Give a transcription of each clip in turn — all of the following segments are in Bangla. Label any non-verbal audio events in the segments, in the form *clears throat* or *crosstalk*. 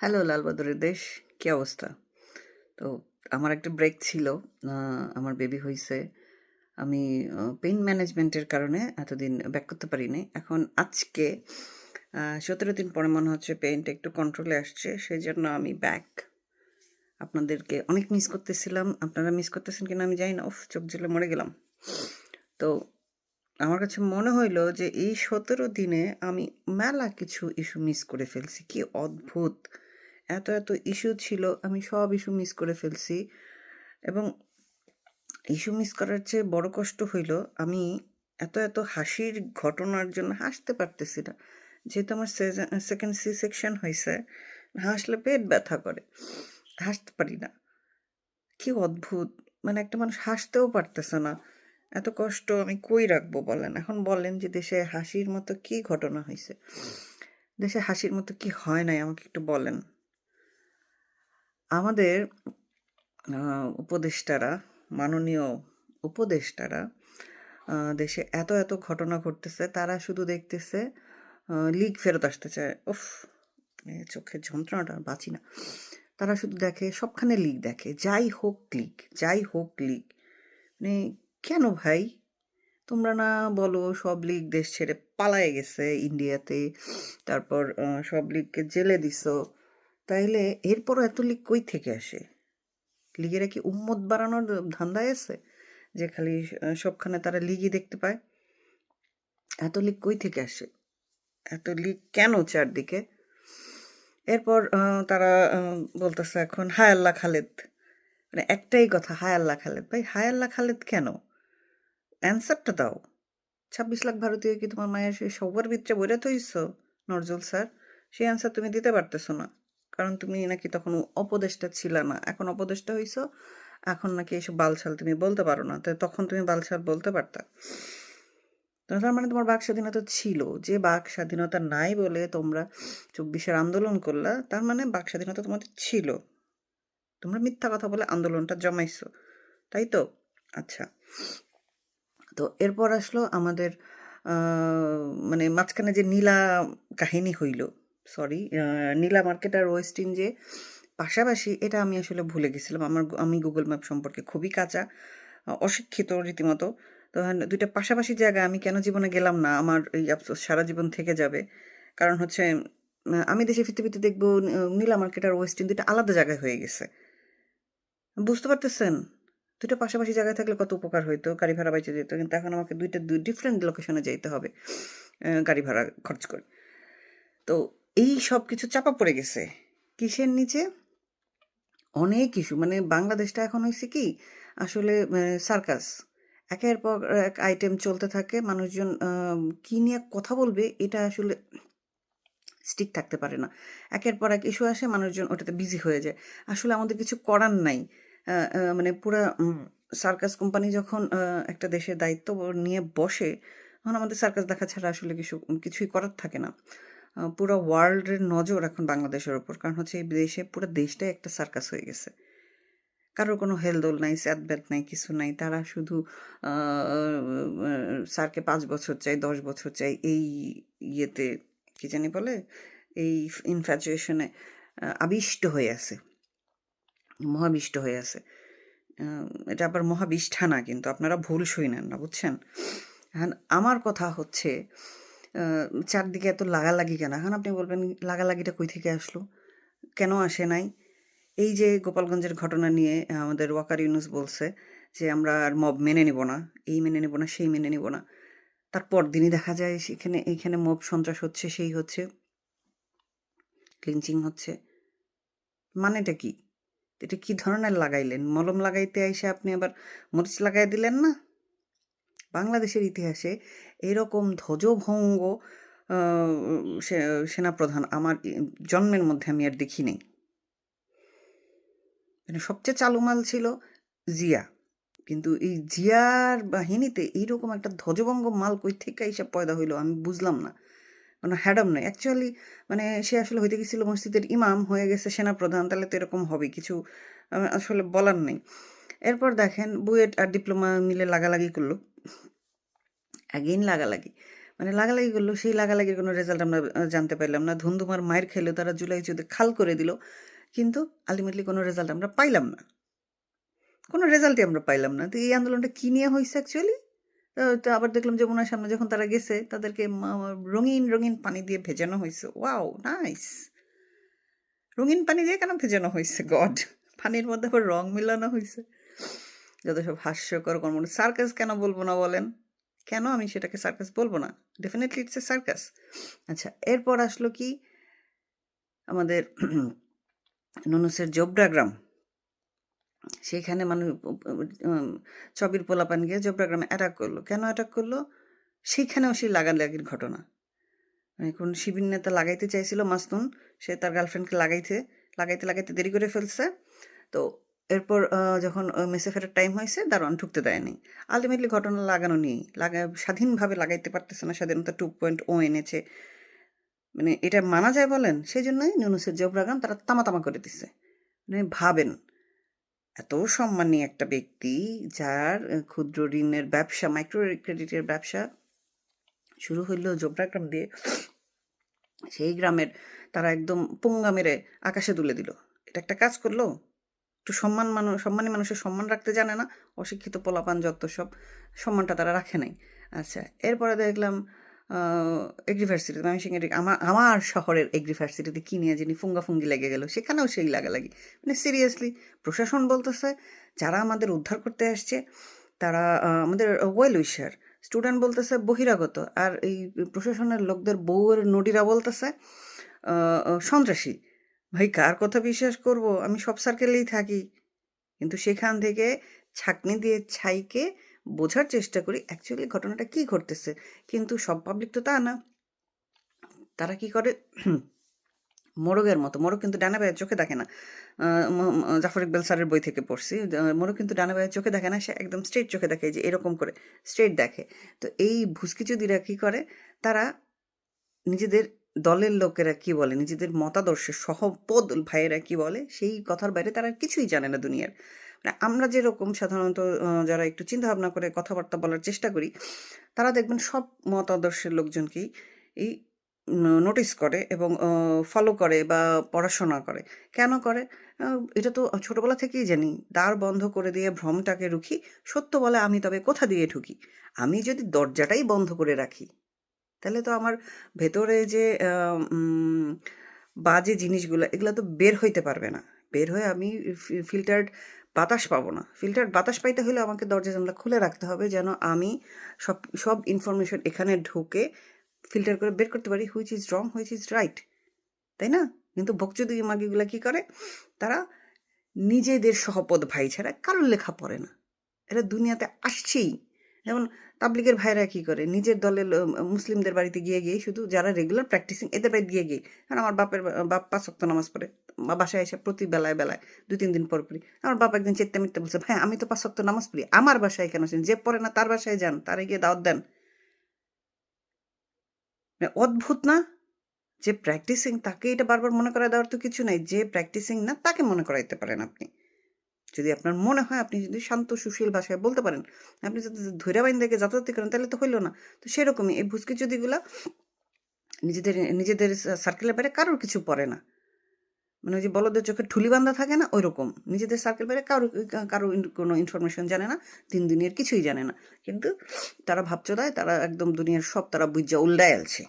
হ্যালো লালবাদরের দেশ। কি অবস্থা? তো আমার একটা ব্রেক ছিল আমার বেবি হয়েছে আমি পেইন ম্যানেজমেন্টের কারণে এতদিন ব্যাক করতে পারিনি। এখন আজকে সতেরো দিন পরে মনে হচ্ছে পেইনটা একটু কন্ট্রোলে আসছে। সেই জন্য আমি ব্যাক আপনাদেরকে অনেক মিস করতেছিলাম। আপনারা মিস করতেছেন কিনা আমি জানি না। উফ, চোখ জেলে মরে গেলাম। তো আমার কাছে মনে হইল যে এই সতেরো দিনে আমি মেলা কিছু ইস্যু মিস করে ফেলছি। কি অদ্ভুত! এত এত ইস্যু ছিল, আমি সব ইস্যু মিস করে ফেলছি। এবং ইস্যু মিস করার চেয়ে বড় কষ্ট হইল, আমি এত এত হাসির ঘটনার জন্য হাসতে পারতেছি না। যেহেতু আমার সেকেন্ড সি সেকশন হয়েছে হাসলে পেট ব্যথা করে। হাসতে পারি না। কি অদ্ভুত! মানে একটা মানুষ হাসতেও পারতেছে না। এত কষ্ট আমি কই রাখব বলেন? এখন বলেন যে দেশে হাসির মতো কি ঘটনা হয়েছে দেশে হাসির মতো কি হয় নাই? আমাকে একটু বলেন। আমাদের উপদেষ্টারা, মাননীয় উপদেষ্টারা দেশে এত এত ঘটনা ঘটতেছে, তারা শুধু দেখতেছে লিগ ফেরত আসতে চায়। এ চোখের যন্ত্রণাটা বাঁচি না। তারা শুধু দেখে, সবখানে লিগ দেখে, যাই হোক লিগ, যাই হোক লিগ। মানে কেন ভাই? তোমরা না বলো, সব লিগ দেশ ছেড়ে পালায় গেছে ইন্ডিয়াতে, তারপর সব লিগকে জেলে দিছো। তাইলে এরপরও এত লিগ কই থেকে আসে? লিগেরা কি উম্মত বাড়ানোর ধান্দায় আছে? যে খালি সবখানে তারা লিগই দেখতে পায়? এত লিগ কই থেকে আসে? এত লিগ কেন চারদিকে? এরপর তারা বলতেছে এখন, হায় আল্লাহ খালেদ। মানে একটাই কথা, হায় আল্লাহ খালেদ। ভাই, হায় আল্লাহ খালেদ কেন? অ্যান্সারটা দাও। ছাব্বিশ লাখ ভারতীয় কি তোমার মায়ের সবার ভিতরে বইরে থইছ? নজরুল স্যার, সেই অ্যান্সার তুমি দিতে পারতেছো না। কারণ তুমি নাকি তখন অপদেষ্টা ছিল না। এখন অপদেষ্টা হইছো, এখন নাকি এইসব বালছাল তুমি বলতে পারো না। তো তখন তুমি বালছাল বলতে পারতা। তার মানে তোমার বাক স্বাধীনতা ছিল। যে বাক স্বাধীনতা নাই বলে তোমরা চব্বিশের আন্দোলন করলা, তার মানে বাক স্বাধীনতা তোমাদের ছিল। তোমরা মিথ্যা কথা বলে আন্দোলনটা জমাইছো। তাই তো? আচ্ছা। তো এরপর আসলো আমাদের মানে মাঝখানে যে নীলা কাহিনী হইল। সরি নীলা মার্কেট আর ওয়েস্টিন যে পাশাপাশি এটা আমি আসলে ভুলে গেছিলাম। আমার আমি গুগল ম্যাপ সম্পর্কে খুবই কাঁচা অশিক্ষিত রীতিমতো। তো হ্যাঁ, দুইটা পাশাপাশি জায়গা আমি কেন জীবনে গেলাম না? আমার এই আফসোস সারা জীবন থেকে যাবে। কারণ হচ্ছে আমি দেশে ফিরতে ফিরতে দেখব নীলা মার্কেট আর ওয়েস্টিন দুইটা আলাদা জায়গায় হয়ে গেছে। বুঝতে পারতেছেন? দুটো পাশাপাশি জায়গায় থাকলে কত উপকার হইতো? গাড়ি ভাড়া বাইচে যেত কিন্তু এখন আমাকে দুইটা দুই ডিফারেন্ট লোকেশনে যেতে হবে গাড়ি ভাড়া খরচ করে। তো এই সব কিছু চাপা পড়ে গেছে। কিসের নিচে? অনেক ইস্যু মানে বাংলাদেশটা এখন হয়েছে কি, আসলে সার্কাস একের পর এক আইটেম চলতে থাকে, মানুষজন কি নিয়ে কথা বলবে, এটা আসলে স্টিক থাকতে পারে না। একের পর এক ইস্যু আসে, মানুষজন ওটাতে বিজি হয়ে যায়। আসলে আমাদের কিছু করার নাই। মানে পুরা সার্কাস কোম্পানি যখন একটা দেশের দায়িত্ব নিয়ে বসে, তখন আমাদের সার্কাস দেখা ছাড়া আসলে কিছু, কিছুই করার থাকে না। পুরো ওয়ার্ল্ডের নজর এখন বাংলাদেশের ওপর কারণ হচ্ছে এই দেশে পুরো দেশটাই একটা সার্কাস হয়ে গেছে। কারোর কোনো হেলদোল নাই স্যাদব্যাদ নাই, কিছু নাই। তারা শুধু স্যারকে পাঁচ বছর চাই, দশ বছর চাই, এই ইয়েতে, কি জানি বলে? এই ইনফ্যাচুয়েশনে আবিষ্ট হয়ে আছে। মহাবিষ্ট হয়ে আছে। এটা আবার মহাবিষ্ঠা না কিন্তু। আপনারা ভুল শুই নেন না, বুঝছেন? হ্যাঁ আমার কথা হচ্ছে চারদিকে এত লাগালাগি কেন? এখন আপনি বলবেন, লাগালাগিটা কই থেকে আসলো? কেন আসে নাই? এই যে গোপালগঞ্জের ঘটনা নিয়ে আমাদের ওয়াকার ইউনুস বলছে যে, আমরা আর মব মেনে নিব না। এই মেনে নিব না, সেই মেনে নিব না। তারপর দিনই দেখা যায়, সেখানে, এইখানে মব সন্ত্রাস হচ্ছে, সেই হচ্ছে ক্লিনচিং হচ্ছে। মানেটা কি? এটা কি ধরনের লাগাইলেন? মলম লাগাইতে এসে আপনি আবার মরিচ লাগাই দিলেন না? বাংলাদেশের ইতিহাসে এরকম ধ্বজভঙ্গ সেনাপ্রধান আমার জন্মের মধ্যে আমি আর দেখি নেই মানে সবচেয়ে চালুমাল ছিল জিয়া। কিন্তু এই জিয়ার বাহিনীতে এইরকম একটা ধ্বজভঙ্গ মাল কই থেকে এইসব পয়দা হইল, আমি বুঝলাম না। মানে হ্যাডম নয় অ্যাকচুয়ালি মানে সে আসলে হইতে গেছিল মসজিদের ইমাম, হয়ে গেছে সেনাপ্রধান, তাহলে তো এরকম হবে, কিছু আসলে বলার নেই। এরপর দেখেন বুয়েট আর ডিপ্লোমা মিলে লাগালাগি করল। অ্যাগেইন লাগালাগি। মানে লাগালাগি করল, সেই লাগালাগির কোনো রেজাল্ট আমরা জানতে পারলাম না। ধুমধুমার মায়ের খেলো তারা জুলাই চৌধুরী খাল করে দিল, কিন্তু আলটিমেটলি কোনো রেজাল্ট আমরা পাইলাম না। কোনো রেজাল্টই আমরা পাইলাম না। তো এই আন্দোলনটা কী নিয়ে হয়েছে অ্যাকচুয়ালি তো আবার দেখলাম যমুনার সামনে যখন তারা গেছে, তাদেরকে রঙিন রঙিন পানি দিয়ে ভেজানো হয়েছে ওয়াও নাইস রঙিন পানি দিয়ে কেন ভেজানো হয়েছে গড পানির মধ্যে আবার রং মিলানো হয়েছে যত সব হাস্যকর কর্ম সার্কাস কেন বলব না বলেন? কেন আমি সেটাকে সার্কাস বলব না? ডেফিনেটলি ইটস এ সার্কাস আচ্ছা এরপর আসলো কি? আমাদের নুনুসের জোবরা গ্রাম। সেইখানে মানুষ চবির পোলাপান গিয়ে জোবরা গ্রামে অ্যাটাক করল। কেন অ্যাটাক করল? সেইখানেও সেই লাগালাগির ঘটনা। মানে কোন শিবির নেতা লাগাইতে চাইছিল মাসনুন, সে তার গার্লফ্রেন্ডকে লাগাইতে লাগাইতে লাগাইতে দেরি করে ফেলছে। তো এরপর যখন মেসে ফেরার টাইম হয়েছে, দারোয়ান ঢুকতে দেয়নি। আলটিমেটলি ঘটনা লাগানো নেই। লাগা, স্বাধীনভাবে লাগাইতে পারতেছে না স্বাধীনতা টু পয়েন্ট ও এনেছে। মানে এটা মানা যায় বলেন, সেই জন্যই নুনুসের জবরাগাম তারা তামা তামা করে দিচ্ছে মানে ভাবেন, এত সম্মানী একটা ব্যক্তি যার ক্ষুদ্র ঋণের ব্যবসা মাইক্রো ক্রেডিটের ব্যবসা শুরু হইল জোবরাগ্রাম দিয়ে। সেই গ্রামের তারা একদম পুঙ্গা মেরে আকাশে তুলে দিল। এটা একটা কাজ করল? একটু সম্মান মানুষ সম্মানী মানুষের সম্মান রাখতে জানে না, অশিক্ষিত পোলাপান যত সব, সম্মানটা তারা রাখে নাই। আচ্ছা এরপরে দেখলাম এগ্রিভার্সিটিতে, ময়মনসিংহের আমার আমার শহরের এগ্রিভার্সিটিতে কি নিয়ে যিনি ফুঙ্গাফুঙ্গি লেগে গেল, সেখানেও সেই লাগালাগি। মানে সিরিয়াসলি, প্রশাসন বলতেছে, যারা আমাদের উদ্ধার করতে আসছে, তারা আমাদের ওয়েল উইশার স্টুডেন্ট বলতেছে বহিরাগত, আর এই প্রশাসনের লোকদের বউয়ের নডীরা বলতেছে সন্ত্রাসী। ভাই, কার কথা বিশ্বাস করব? আমি সব সার্কেলেই থাকি। কিন্তু সেখান থেকে ছাকনি দিয়ে ছাইকে বোঝার চেষ্টা করি অ্যাকচুয়ালি ঘটনাটা কি ঘটতেছে? কিন্তু সব পাবলিক তো তা না। তারা কি করে? *clears throat* মোরগের মতো। মোরগ কিন্তু ডানা ভাইয়ের চোখে দেখে না। জাফর ইকবাল স্যারের বই থেকে পড়ছি। মোরগ কিন্তু ডানা ভাইয়ের চোখে দেখে না, সে একদম স্ট্রেট চোখে দেখে যে এরকম করে স্ট্রেট দেখে। তো এই ভুসকিচুদিরা কি করে? তারা নিজেদের দলের লোকেরা কি বলে? নিজেদের মতাদর্শের সহপদ ভাইয়েরা কি বলে? সেই কথার বাইরে তারা কিছুই জানে না দুনিয়ার। মানে আমরা যেরকম সাধারণত যারা একটু চিন্তা ভাবনা করে কথাবার্তা বলার চেষ্টা করি, তারা দেখবেন সব মতাদর্শের লোকজনকেই এই নোটিস করে এবং ফলো করে বা পড়াশোনা করে। কেন করে? এটা তো ছোটবেলা থেকেই জানি। দ্বার বন্ধ করে দিয়ে ভ্রমটাকে রুখি, সত্য বলে আমি তবে কোথা দিয়ে ঢুকি? আমি যদি দরজাটাই বন্ধ করে রাখি তাহলে তো আমার ভেতরে যে বাজে জিনিসগুলো, এগুলো তো বের হইতে পারবে না। বের হয়ে আমি ফিল্টার্ড বাতাস পাবো না। ফিল্টার্ড বাতাস পাইতে হলে আমাকে দরজা জানলা খুলে রাখতে হবে যেন আমি সব সব ইনফরমেশন এখানে ঢুকে ফিল্টার করে বের করতে পারি which is wrong which is right তাই না? কিন্তু ভোগচুদি মাগিগুলা কি করে? তারা নিজেদের সহপদ ভাই ছাড়া কারোর লেখা পড়ে না। এরা দুনিয়াতে আসছেই। যেমন তাবলিগের ভাইরা কি করে? নিজের দলের মুসলিমদের বাড়িতে গিয়ে গিয়ে শুধু যারা রেগুলার প্র্যাকটিসিং এদের বাড়িতে গিয়ে গিয়ে কারণ আমার বাপের বাপ পাঁচ ওয়াক্ত নামাজ পড়ে, বা বাসায় এসে প্রতি বেলায় বেলায় দুই, তিন দিন পর পরই। আমার বাপ একদিন চেত্তে মিত্তে বলছে, ভাই, আমি তো পাঁচ ওয়াক্ত নামাজ পড়ি, আমার বাসায় কেন আসেন? যে পড়ে না তার বাসায় যান, তারে গিয়ে দাওয়াত দেন। অদ্ভুত না? যে প্র্যাকটিসিং তাকে এটা বারবার মনে করায় দেওয়ার তো কিছু নাই, যে প্র্যাকটিসিং না তাকে মনে করাইতে পারেন আপনি। যদি আপনার মনে হয় আপনি যদি শান্ত, সুশীল ভাষায় বলতে পারেন, আপনি যদি ধৈর্য বাইন দেখে যাতায়াতি করেন, তাহলে তো হইল না। তো সেরকমই এই ভুসকি চুদিগুলা নিজেদের নিজেদের সার্কেলের বাইরে কারোর কিছু পড়ে না। মানে ওই যে বলদের চোখে ঠুলি বান্ধা থাকে না ওই রকম নিজেদের সার্কেল বাইরে কারও কারও কোনো ইনফরমেশন জানে না, দিন দুনিয়ার কিছুই জানে না। কিন্তু তারা ভাবছ দেয় তারা একদম দুনিয়ার সব তারা বুঝা উল্ডায় আলছে।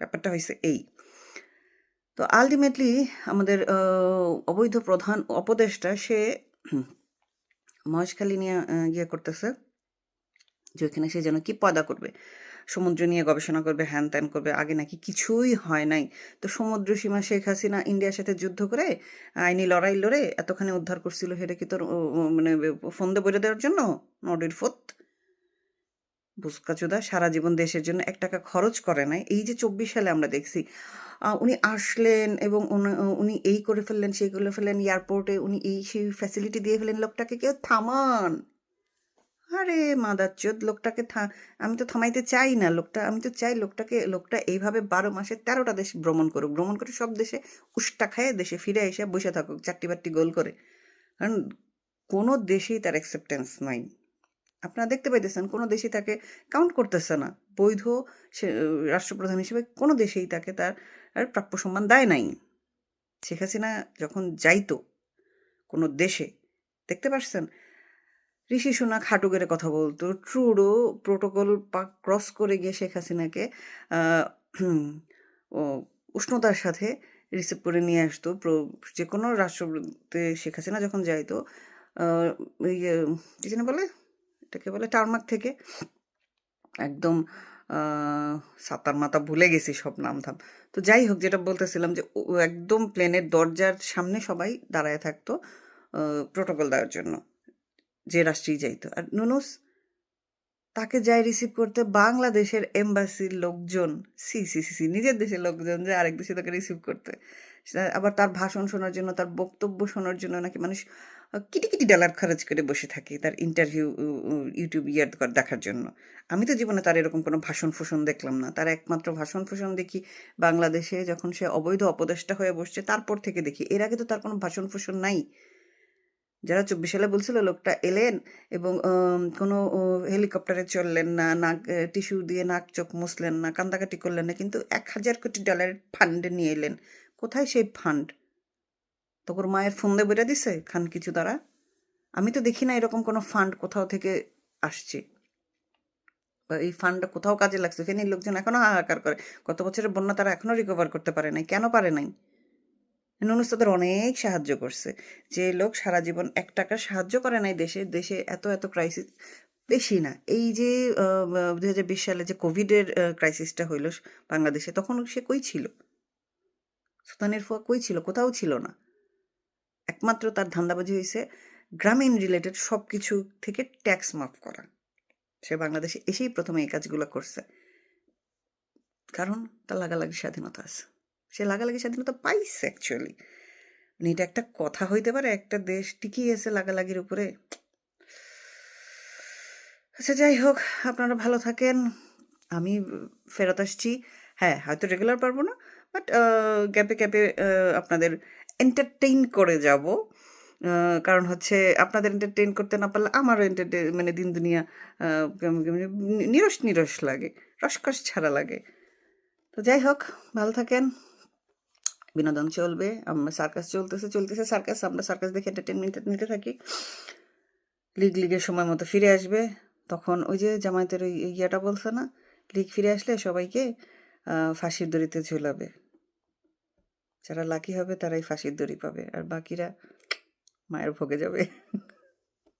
ব্যাপারটা হয়েছে এই। তো আলটিমেটলি আমাদের অবৈধ প্রধান উপদেষ্টা সে মহেশখালী নিয়ে ইয়ে করতেছে যে ওইখানে সে যেন কি পয়দা করবে। সমুদ্র নিয়ে গবেষণা করবে, হ্যান ত্যান করবে, আগে নাকি কিছুই হয় নাই। তো সমুদ্র সীমা শেখ হাসিনা ইন্ডিয়ার সাথে যুদ্ধ করে আইনি লড়াই লড়ে এতখানি উদ্ধার করছিল সেটা কি তোর মানে ফন্দে বলে দেওয়ার জন্য? নডির ফোত বুসকাচুদা সারা জীবন দেশের জন্য এক টাকা খরচ করে নাই। এই যে চব্বিশ সালে আমরা দেখছি উনি আসলেন এবং উনি- এই করে ফেললেন, সেই করে ফেললেন, এয়ারপোর্টে উনি এই, সেই ফ্যাসিলিটি দিয়ে ফেলেন লোকটাকে কেউ থামান। আরে মাদাচ্চোদ লোকটাকে থা, আমি তো থামাইতে চাই না, লোকটা, আমি তো চাই লোকটাকে, লোকটা এইভাবে বারো মাসে তেরোটা দেশ ভ্রমণ করুক, ভ্রমণ করে সব দেশে উষ্টা খায় দেশে ফিরে এসে বসে থাকুক চারটি বারটি গোল করে। কারণ কোনো দেশেই তার অ্যাকসেপ্টেন্স নাই। আপনারা দেখতে পাইতেছেন, কোনো দেশেই তাকে কাউন্ট করতেছে না। বৈধ সে, রাষ্ট্রপ্রধান হিসেবে কোনো দেশেই তাকে তার আর প্রাপ্য সম্মান দেয় নাই। শেখ হাসিনা যখন যাইতো কোনো দেশে, দেখতে পারছেন? ঋষি সোনা খাটু করে কথা বলতো ট্রুডো প্রোটোকল ক্রস করে গিয়ে শেখ হাসিনাকে উষ্ণতার সাথে রিসিভ করে নিয়ে আসতো। যে কোনো রাষ্ট্রতে শেখ হাসিনা যখন যাইতো ইয়ে কি যেন বলে? এটাকে বলে টার্মাক থেকে। একদম সাতার মাথা ভুলে গেছি সব নাম ধাম তো যাই হোক, যেটা বলতেছিলাম যে একদম প্লেনের দরজার সামনে সবাই দাঁড়ায় থাকতো প্রোটোকল দেওয়ার জন্য, যে রাষ্ট্রেই যাইতো। আর নুনুস, তাকে যায় রিসিভ করতে বাংলাদেশের এম্বাসির লোকজন, সি সি সি সি, নিজের দেশের লোকজন যে আরেক দেশে তাকে রিসিভ করতে। আবার তার ভাষণ শোনার জন্য, তার বক্তব্য শোনার জন্য নাকি মানুষ কিটি কিটি ডলার খরচ করে বসে থাকে তার ইন্টারভিউ ইউটিউব ইয়ার দেখার জন্য। আমি তো জীবনে তার এরকম কোনো ভাষণ ফুসন দেখলাম না। তার একমাত্র ভাষণ ফুসন দেখি বাংলাদেশে যখন সে অবৈধ অপদেষ্টা হয়ে বসছে, তারপর থেকে দেখি। এর আগে তো তার কোনো ভাষণ ফুসন নাই। যারা চব্বিশ সালে বলছিল লোকটা এলেন এবং কোনো হেলিকপ্টারে চললেন না, নাক টিস্যু দিয়ে নাক, চোখ মুছলেন না, কান্দাকাটি করলেন না, কিন্তু এক হাজার কোটি ডলারের ফান্ড নিয়ে এলেন। কোথায় সেই ফান্ড তোর মায়ের ফোন দিয়ে বেড়ে দিছে, খান কিছু দ্বারা। আমি তো দেখি না এরকম কোনো ফান্ড কোথাও থেকে আসছে। এই ফান্ডটা কোথাও কাজে লাগছে ফেনীর লোকজন এখনও হাহাকার করে। গত বছরের বন্যা তারা এখনও রিকভার করতে পারে নাই, কেন পারে নাই? নুনুস তাদের অনেক সাহায্য করছে, যে লোক সারা জীবন এক টাকা সাহায্য করে নাই দেশে দেশে এত এত ক্রাইসিস বেশি না। এই যে দু হাজার বিশ সালে যে কোভিডের ক্রাইসিসটা হইল বাংলাদেশে, তখন সে কই ছিল? সুতানের ফুয়া কই ছিল? কোথাও ছিল না। একমাত্র তার ধান্দাবাজি হয়েছে গ্রামীণ রিলেটেড সব কিছু থেকে ট্যাক্স মাফ করা। সে বাংলাদেশে এসেই প্রথমে এই কাজগুলো করছে। কারণ তার লাগালাগি স্বাধীনতা আছে। সে লাগালাগি স্বাধীনতা পাইছে অ্যাকচুয়ালি মানে এটা একটা কথা হইতে পারে, একটা দেশ টিকিয়ে আছে লাগালাগির উপরে। আচ্ছা যাই হোক, আপনারা ভালো থাকেন। আমি ফেরত আসছি। হ্যাঁ হয়তো রেগুলার পারব না বাট গ্যাপে গ্যাপে আপনাদের এন্টারটেইন করে যাব। কারণ হচ্ছে আপনাদের এন্টারটেইন করতে না পারলে আমারও এন্টারটেইন মানে দিন দুনিয়া নিরস নিরস লাগে, রসকস ছাড়া লাগে। তো যাই হোক, ভালো থাকেন। বিনোদন চলবে আমরা সার্কাস চলতেছে চলতেছে সার্কাস আমরা সার্কাস দেখে এন্টারটেনমেন্ট নিতে থাকি। লিগ লিগের সময় মতো ফিরে আসবে। তখন ওই যে জামায়াতের ওই ইয়েটা বলছে না লিগ ফিরে আসলে সবাইকে ফাঁসির দড়িতে ঝুলাবে। যারা লাকি হবে তারাই ফাঁসির দড়ি পাবে আর বাকিরা মায়ের ভোগে যাবে।